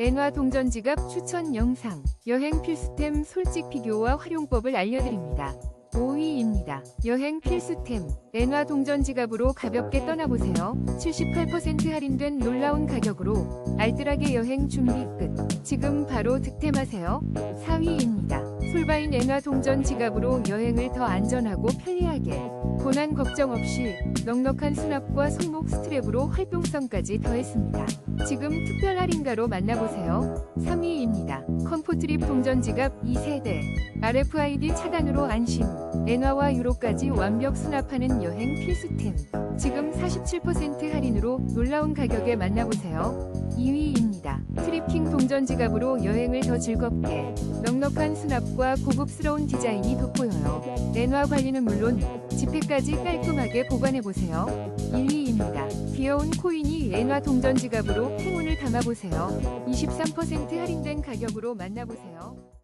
엔화 동전 지갑 추천 영상 여행 필수템 솔직 비교와 활용법을 알려드립니다. 5위입니다. 여행 필수템 엔화 동전 지갑으로 가볍게 떠나보세요. 78% 할인된 놀라운 가격으로 알뜰하게 여행 준비 끝. 지금 바로 득템하세요. 4위입니다. 솔바인 엔화 동전 지갑으로 여행을 더 안전하고 편리하게 고난 걱정 없이 넉넉한 수납과 손목 스트랩으로 활동성까지 더했습니다. 지금 특별 할인가로 만나보세요. 3위입니다. 컴포트립 동전 지갑 2세대 RFID 차단으로 안심 엔화와 유로까지 완벽 수납하는 여행 필수템 지금 47% 할인으로 놀라운 가격에 만나보세요. 2위입니다. 트리핑 동전 지갑으로 여행을 더 즐겁게 넉넉한 수납과 고급스러운 디자인이 돋보여요. 엔화 관리는 물론 지폐까지 깔끔하게 보관해보세요. 1위입니다. 귀여운 코인이 엔화 동전 지갑으로 행운을 담아보세요. 23% 할인된 가격으로 만나보세요.